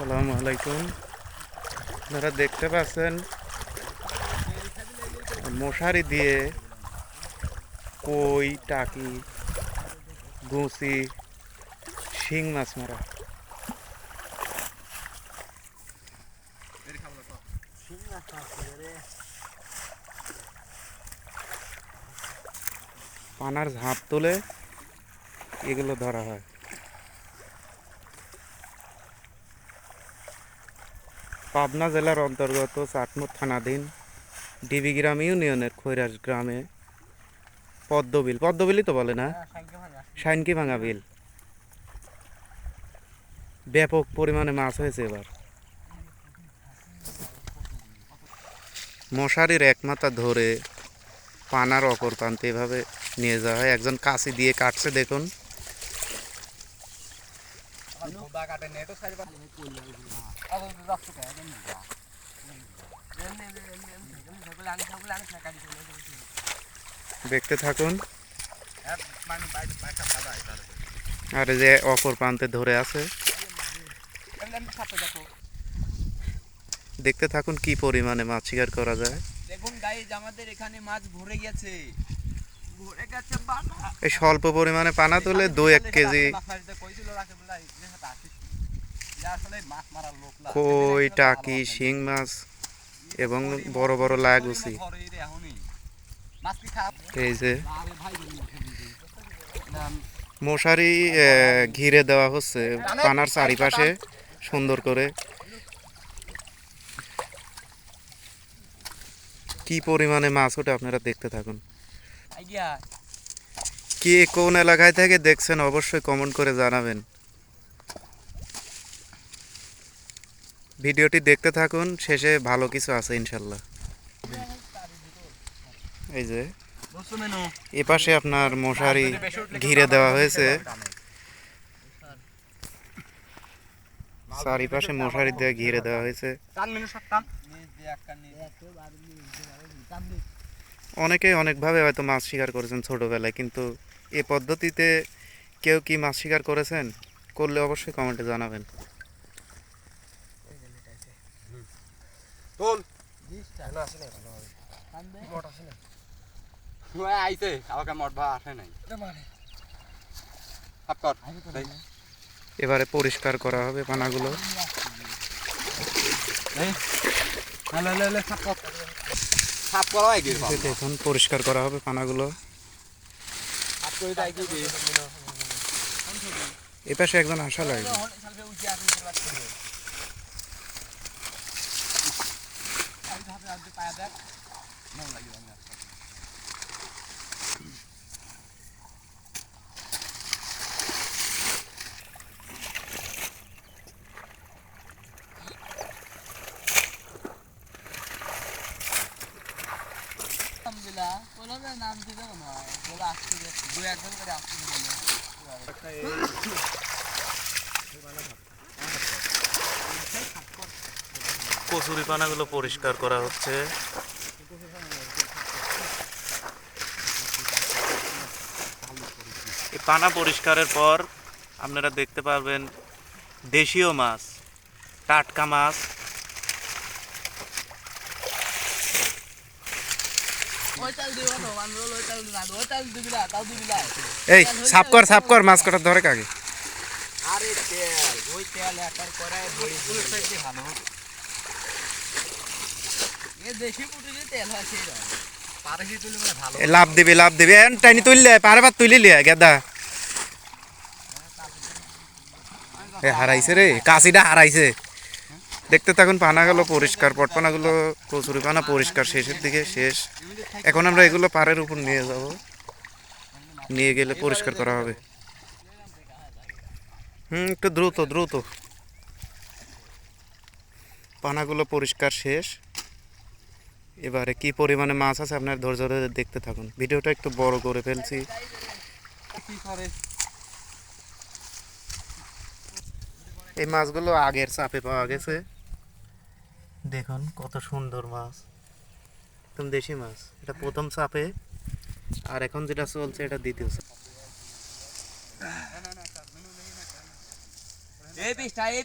আসসালামু আলাইকুম। আপনারা দেখতে পাচ্ছেন, মশারি দিয়ে কই, টাকি গুঁসি শিং মাছ মারা। পানার ঝাঁপ তুলে এগুলো ধরা হয়। পাবনা জেলার অন্তর্গত চাটমুর থানাধীন ডিবিগ্রাম ইউনিয়নের খৈরাস গ্রামে পদ্মবিল। পদ্মবিলই তো বলে না? সাইনকি ভাঙা বিল। ব্যাপক পরিমাণে মাছ হয়েছে এবার। মশারির এক মাথা ধরে পানার অপর প্রান্তে এভাবে নিয়ে যাওয়া হয়। একজন কাশি দিয়ে কাটছে দেখুন। দেখতে থাকুন। আর যে অপর প্রান্তে ধরে আছে। দেখতে থাকুন কি পরিমাণে মাছ শিকার করা যায়। দেখুন গাইজ আমাদের এখানে মাছ ভরে গেছে। এই স্বল্প পরিমাণে পানা তুলে দু এক কেজি। কই টাকি শিং মাছ এবং বড় বড় লাগুছি এই যে। মশারি আহ, ঘিরে দেওয়া হচ্ছে পানার চারিপাশে সুন্দর করে। কি পরিমাণে মাছ ওটা আপনারা দেখতে থাকুন। কে কোন এলাকায় থেকে দেখছেন অবশ্যই কমেন্ট করে জানাবেন। ভিডিওটি দেখতে থাকুন শেষে ভালো কিছু আছে ইনশাল্লাহ। এই যে এ পাশে আপনার মশারি ঘিরে দেওয়া হয়েছে। চারিপাশে মশারি দিয়ে ঘিরে দেওয়া হয়েছে। অনেকে অনেকভাবে হয়তো মাছ শিকার করেছেন ছোটোবেলায় কিন্তু এ পদ্ধতিতে কেউ কি মাছ শিকার করেছেন? করলে অবশ্যই কমেন্টে জানাবেন। আইছে। আমাকে মরবা আসে নাই। কর। এবারে পরিষ্কার করা হবে পানাগুলো। হ্যালো হ্যালো হ্যালো সাপ কর হয় দেখুন পরিষ্কার করা হবে পানাগুলো। সাপ করে দেয় কি দি একজন আসা লাগবে দু একজন করে পানাগুলো পরিষ্কার করা হচ্ছে। এই পানা পরিষ্কারের পর আপনারা দেখতে পারবেন দেশীয় মাছ, টাটকা মাছ। এই সাফ কর সাফ কর মাছ কটার ধরে কাকে? আরে তেল ওই তেল একার করে বড়ি ফুল সাইডে ভালো এ দেশি পুটিতে তেল হয় পারহি তুলি মানে ভালো লাভ দিবি লাভ দিবি। এন টাইনি তুললে পারবার তুলি লিয়া গেদা। এ হারাইছে রে কাশিটা হারাইছে। দেখতে থাকুন পানাগুলো পরিষ্কার পটপানাগুলো কচুরি পানা পরিষ্কার, শেষের দিকে শেষ। এখন আমরা এগুলো পাড়ের উপর নিয়ে যাব। নিয়ে গেলে পরিষ্কার করা হবে। হুম, একটু দ্রুত দ্রুত। পানাগুলো পরিষ্কার, শেষ। এবারে কি পরিমাণে মাছ আছে আপনার ধৈর্য ধরে দেখতে থাকুন। ভিডিওটা একটু বড় করে ফেলছি। এই মাছগুলো আগের চাপে পাওয়া গেছে। দেখুন, কত সুন্দর মাছ। একদম দেশি মাছ। এটা প্রথম চাপে। আর এখন যেটা চলছে, এটা দ্বিতীয় চাপ। এই পিসটা এই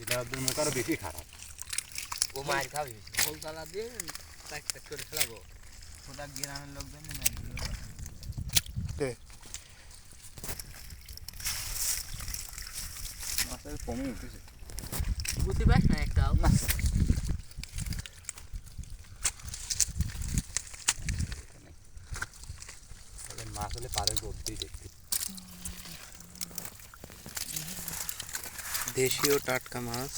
মনে করো বেশি খারাপ। ও মার খাবি। বল তালা দিয়ে টাক টাক করে খেলাবো। ওটা গ্রামের লোকজন মাছের উঠেছে। বুঝতে পারিস না তাহলে মাছ হলে পারে গদ্দি দেখতে। দেশীয় টাটকা মাছ।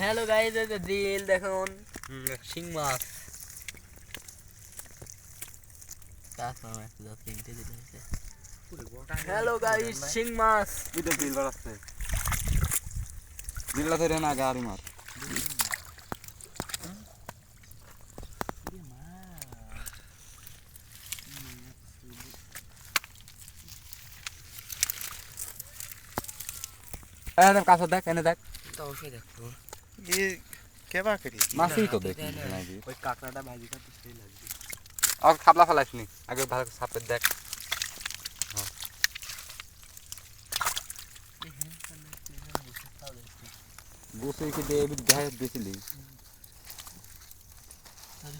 হ্যালো গাইস এই যে দিল দেখুন। শিং মাছ। হ্যালো গাইস শিং মাছ। বিল বাড়াচ্ছে। বিলটা ধরে না গাড়ি মার। দেখ কাছে দেখ এনে দেখ তো অবশ্যই দেখবো এ কেবা করি মাছই তো দেখি ওই কাঁকড়াটা ভাজিটা পিছতেই লাগবে আর খাবলা ফেলাইস নি আগে ভালো সাপের দেখ বসে কি দিয়ে এবার গায়ে বেছিলি হ্যাঁ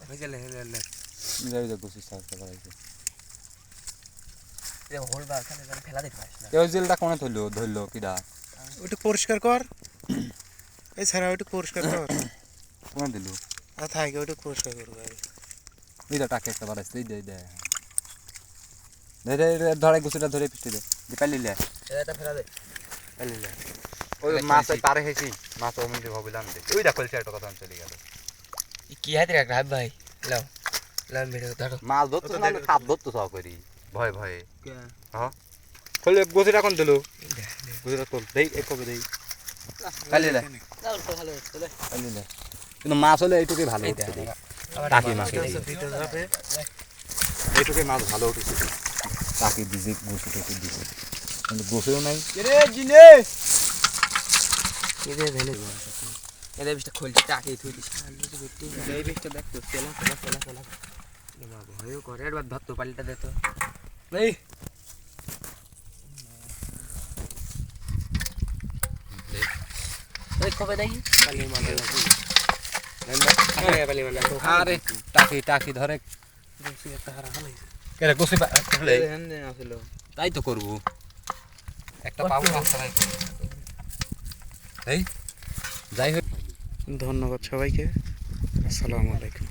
হয়ে গেলে হয়ে গেলে যাবি যা গোসি সার খাবার আছে ফেলাইছে হোল বার খানে ফেলা দিতে পারিস না। এই জেলটা কোনে ধরলো ধরলো কিডা? ওটা পরিষ্কার কর। এছাড়া ওটা পরিষ্কার কর। কোনে দিল? আর থাকে ওটা পরিষ্কার করব এইটা টাকে একটা বাড়াইছে এই দে দে। ধরে ধরে গুছিটা ধরে পিছতে দে। যে পালি লে। এটা ফেলা দে। পালি লে। ওই মাছ ওই পারে হেছি মাছ ও ভাবিলাম দে। ওই দেখো একটা কথা চলে গেল। কি হাতে রাখ ভাই? লাও লাও মেরে ধরো। মাছ ধরতো না ধরতো সব করি। ভয় ভয়ে খোলে গুছিটা কোন দিল। গুছিটা তোল দেই এক কবে দেই। পালি লে লাও তো ভালো চলে পালি লে কিন্তু মাছ হলে এইটুকুই ভালো দেই। টাকি মাছ এইটুকুই মাছ ভালো উঠেছে। টাকি দিছে গুছি টুকু দিছে। কিন্তু গুছিও নাই। রে জিনেশ কি রে ধেলে এদের বিশটা খুলছি টাকে থুই দিস। এই বিশটা দেখ তো তেলা তেলা তেলা তেলা। মা ভয় করে এবার ধরতো পাল্টা দে তো এই এই কবে দেখি পালি পালি আরে টাকি টাকি ধরে কেরে তাই তো করব একটা পাবো যাই হোক ধন্যবাদ সবাইকে আসসালামু আলাইকুম